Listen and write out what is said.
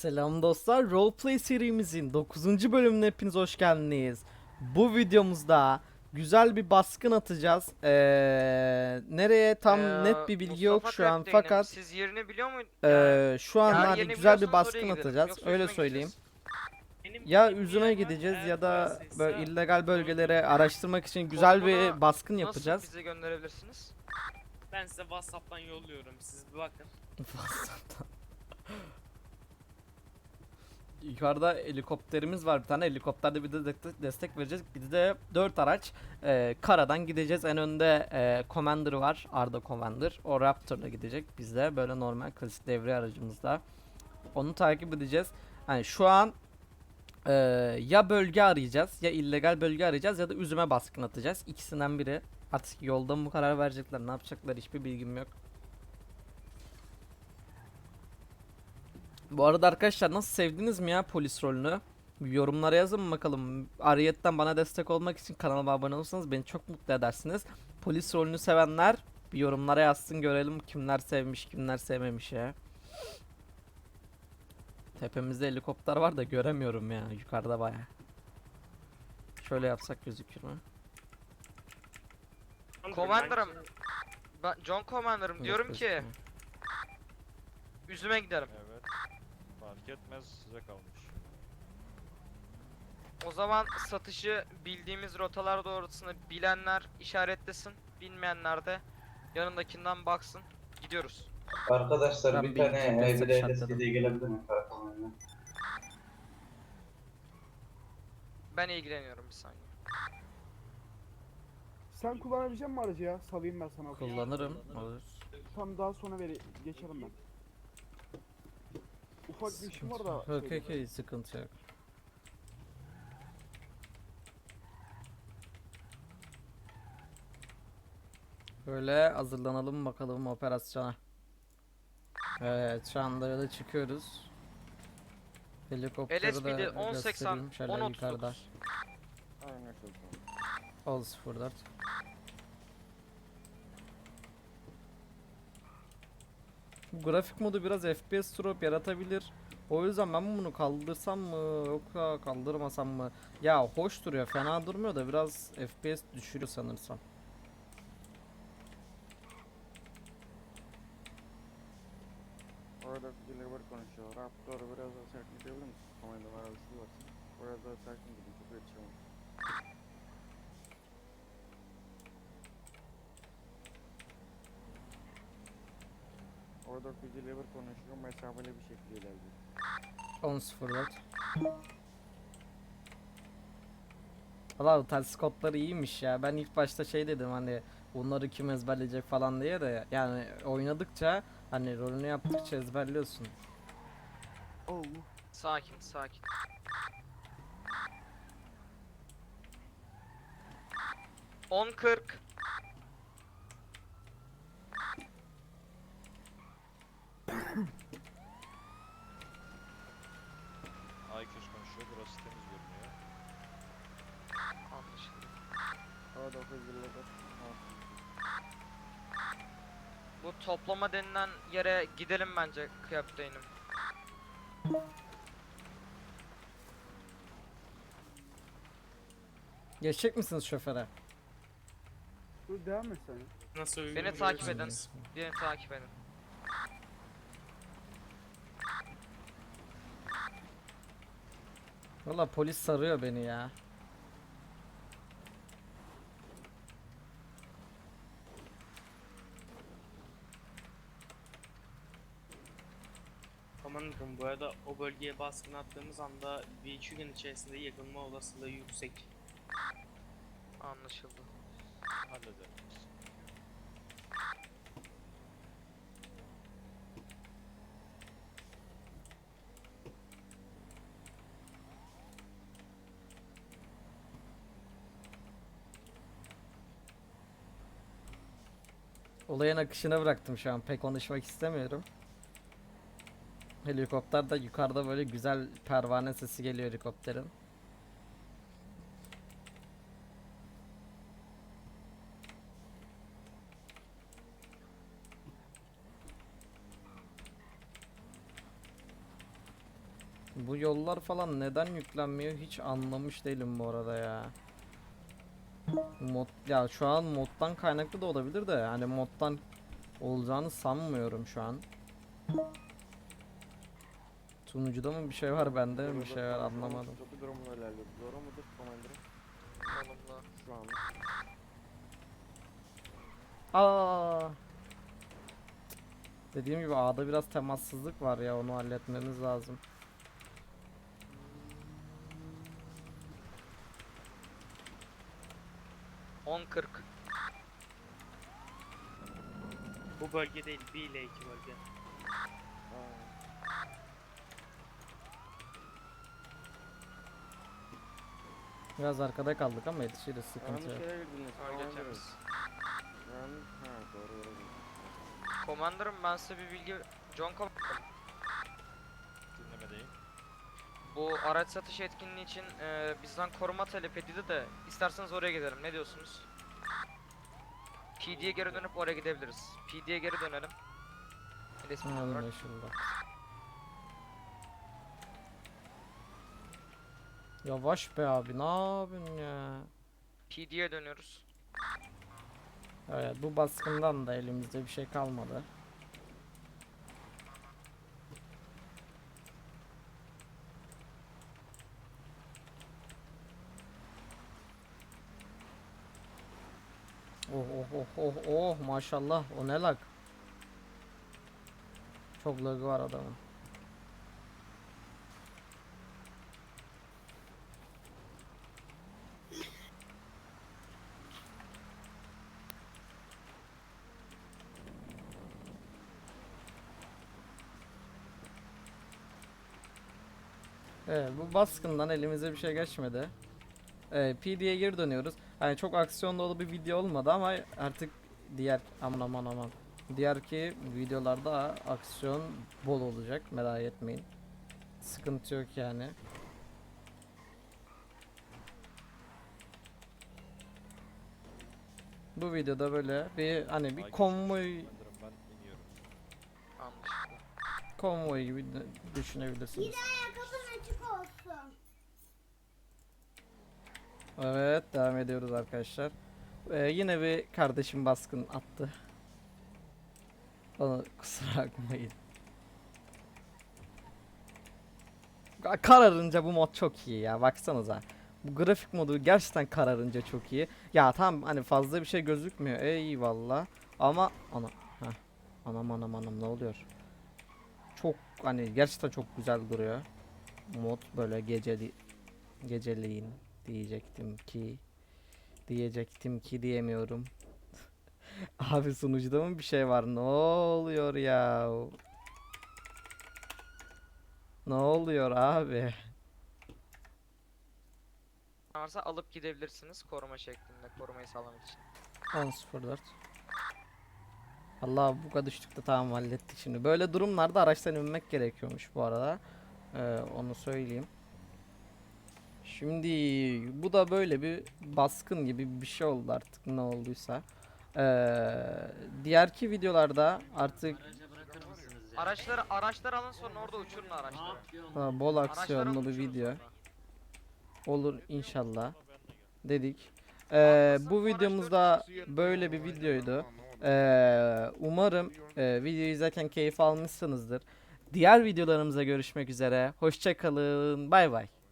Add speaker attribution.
Speaker 1: Selam dostlar. Roleplay serimizin 9. bölümüne hepiniz hoş geldiniz. Bu videomuzda güzel bir baskın atacağız. Ee, nereye tam
Speaker 2: Ee,
Speaker 1: net bir bilgi yok
Speaker 2: Mustafa
Speaker 1: şu an
Speaker 2: Kaptanım,
Speaker 1: fakat
Speaker 2: siz yerini biliyor muydunuz?
Speaker 1: ee, şu an
Speaker 2: yerini
Speaker 1: güzel bir
Speaker 2: biliyorsanız
Speaker 1: baskın
Speaker 2: gidelim.
Speaker 1: atacağız.
Speaker 2: Yoksa
Speaker 1: Öyle
Speaker 2: üzüme
Speaker 1: söyleyeyim.
Speaker 2: gideceğiz.
Speaker 1: Ya üzüme gideceğiz ya da böyle illegal bölgelere araştırmak için güzel bir baskın
Speaker 2: Nasıl
Speaker 1: yapacağız.
Speaker 2: bize gönderebilirsiniz?
Speaker 3: Ben size WhatsApp'tan yolluyorum. Siz bir bakın.
Speaker 1: Yukarıda helikopterimiz var bir tane. Helikopterde bir de de- destek vereceğiz. Bir de 4 araç e, karadan gideceğiz. En önde e, Commander var. Arda Commander. O Raptor'la gidecek. Biz böyle normal klasik devre aracımızda. Onu takip edeceğiz. Hani şu an e, ya bölge arayacağız ya illegal bölge arayacağız ya da üzüme baskın atacağız. İkisinden biri. Artık yolda mı karar verecekler ne yapacaklar hiçbir bilgim yok. Bu arada arkadaşlar nasıl sevdiniz mi ya polis rolünü? Yorumlara yazın bakalım. Ariyetten bana destek olmak için kanalıma abone olursanız beni çok mutlu edersiniz. Polis rolünü sevenler bir yorumlara yazsın görelim kimler sevmiş kimler sevmemiş ya. Tepemizde helikopter var da göremiyorum ya yukarıda baya. Şöyle yapsak gözükür mü?
Speaker 2: Commander'ım. Ben John Commander'ım diyorum ki üzüme gidelim.
Speaker 4: Evet. Fark etmez size kalmış.
Speaker 2: O zaman satışı bildiğimiz rotalar doğrultusunda bilenler işaretlesin. Bilmeyenler de yanındakinden baksın. Gidiyoruz.
Speaker 5: Arkadaşlar
Speaker 1: Ben
Speaker 5: bir
Speaker 1: bir
Speaker 5: tane
Speaker 1: iki destek
Speaker 5: evde
Speaker 1: şartladım.
Speaker 5: LSD gelebilir mi karakol önüne?
Speaker 2: Ben ilgileniyorum bir saniye.
Speaker 6: Sen kullanabilecek misin aracı ya? Salayım ben sana.
Speaker 1: Kullanırım. Olur.
Speaker 6: Tam daha sonra veri geçerim ben. Ufak bir işim var da.
Speaker 1: Yok yok yok sıkıntı yok. Böyle hazırlanalım bakalım operasyona. Evet şu anda yola çıkıyoruz. Helikopteri
Speaker 2: LSPD
Speaker 1: de
Speaker 2: 1080,
Speaker 1: göstereyim şöyle
Speaker 2: 1039.
Speaker 1: yukarıda. Ol 04. grafik modu biraz FPS drop yaratabilir. O yüzden ben bunu kaldırsam mı yoksa kaldırmasam mı? Ya hoş duruyor fena durmuyor da biraz FPS düşürüyor sanırsam.
Speaker 7: Orada birileri konuşuyor. Raptor biraz daha sakin gidebilir misin? Komanda var arası var. Daha sakin 4 1 konuşuyor mesafeli bir şekilde ilerliyor.
Speaker 1: 10-0 Valla bu ters kodları iyiymiş ya. Ben ilk başta şey dedim hani bunları kim ezberleyecek falan diye de yani oynadıkça hani rolünü yaptıkça ezberliyorsun.
Speaker 6: Oh.
Speaker 2: Sakin sakin. On kırk. Bu toplama denilen yere gidelim bence kıyafeteynim.
Speaker 1: Geçecek misiniz şoföre?
Speaker 6: Dur devam et sen.
Speaker 3: Nasıl uygun
Speaker 2: Beni takip edin. Beni takip edin.
Speaker 1: Valla polis sarıyor beni ya.
Speaker 3: Komandanım bu arada o bölgeye baskın attığımız anda bir iki gün içerisinde yakılma olasılığı yüksek.
Speaker 2: Anlaşıldı.
Speaker 4: Halledelim.
Speaker 1: Olayın akışına bıraktım şu an. Pek konuşmak istemiyorum. Helikopter de yukarıda böyle güzel pervane sesi geliyor helikopterin. Bu yollar falan neden yüklenmiyor hiç anlamış değilim bu arada ya. Mod ya şu an moddan kaynaklı da olabilir de hani moddan olacağını sanmıyorum şu an. Sunucuda mı bir şey var bende mi bir şey var anlamadım.
Speaker 7: Kötü durumda ilerliyoruz. Doğru mudur Commander'ım?
Speaker 2: Olumlu.
Speaker 7: Şu an.
Speaker 1: Aa. Dediğim gibi A'da biraz temassızlık var ya onu halletmemiz lazım.
Speaker 2: On kırk.
Speaker 3: Bu bölge değil, B ile 2 bölge.
Speaker 7: Aa,
Speaker 1: Biraz arkada kaldık ama yetişiriz sıkıntı yok.
Speaker 7: yere girdiniz. Yanlış. Ha doğru yere girdiniz.
Speaker 2: Ben size bir bilgi... John Com
Speaker 4: Dinlemedeyim.
Speaker 2: Bu araç satış etkinliği için e, bizden koruma talep edildi de isterseniz oraya gidelim. Ne diyorsunuz? PD'ye geri dönüp oraya gidebiliriz. PD'ye geri dönelim. Resmi olarak.
Speaker 1: Anlaşıldı. Yavaş be abi ne yapıyorsun ya?
Speaker 2: PD'ye dönüyoruz.
Speaker 1: Evet bu baskından da elimizde bir şey kalmadı. Oh oh oh oh oh maşallah o ne lag. Çok lagı var adamın. Evet bu baskından elimize bir şey geçmedi. Ee, PD'ye geri dönüyoruz. Hani çok aksiyon dolu bir video olmadı ama artık diğer aman aman aman. Diğerki videolarda aksiyon bol olacak merak etmeyin. Sıkıntı yok yani. Bu videoda böyle bir hani bir konvoy konvoy gibi düşünebilirsiniz. Evet devam ediyoruz arkadaşlar. Ee, yine bir kardeşim baskın attı. Ona kusura bakmayın. Ka- Kararınca bu mod çok iyi ya baksanıza. Bu grafik modu gerçekten kararınca çok iyi. Ya tamam hani fazla bir şey gözükmüyor eyvallah. Ama ana heh. Anam anam anam ne oluyor? Çok hani gerçekten çok güzel duruyor. Mod böyle geceli geceliğin diyecektim ki diyecektim ki diyemiyorum. Abi sunucuda mı bir şey var? Ne oluyor ya? Ne oluyor abi?
Speaker 2: Varsa alıp gidebilirsiniz koruma şeklinde korumayı sağlamak için.
Speaker 1: 10.04 Allah bu kadar düştük de tamam hallettik şimdi. Böyle durumlarda araçtan inmek gerekiyormuş bu arada. Ee, onu söyleyeyim. Şimdi bu da böyle bir baskın gibi bir şey oldu artık ne olduysa. Ee, diğerki videolarda artık
Speaker 2: Araçları araçlar alın sonra orada uçurun araçları.
Speaker 1: ha, bol aksiyonlu bir video olur inşallah dedik. Ee,
Speaker 2: bu
Speaker 1: videomuzda böyle bir videoydu. Ee, umarım e, videoyu izlerken keyif almışsınızdır. Diğer videolarımıza görüşmek üzere. Hoşçakalın. Bay bay.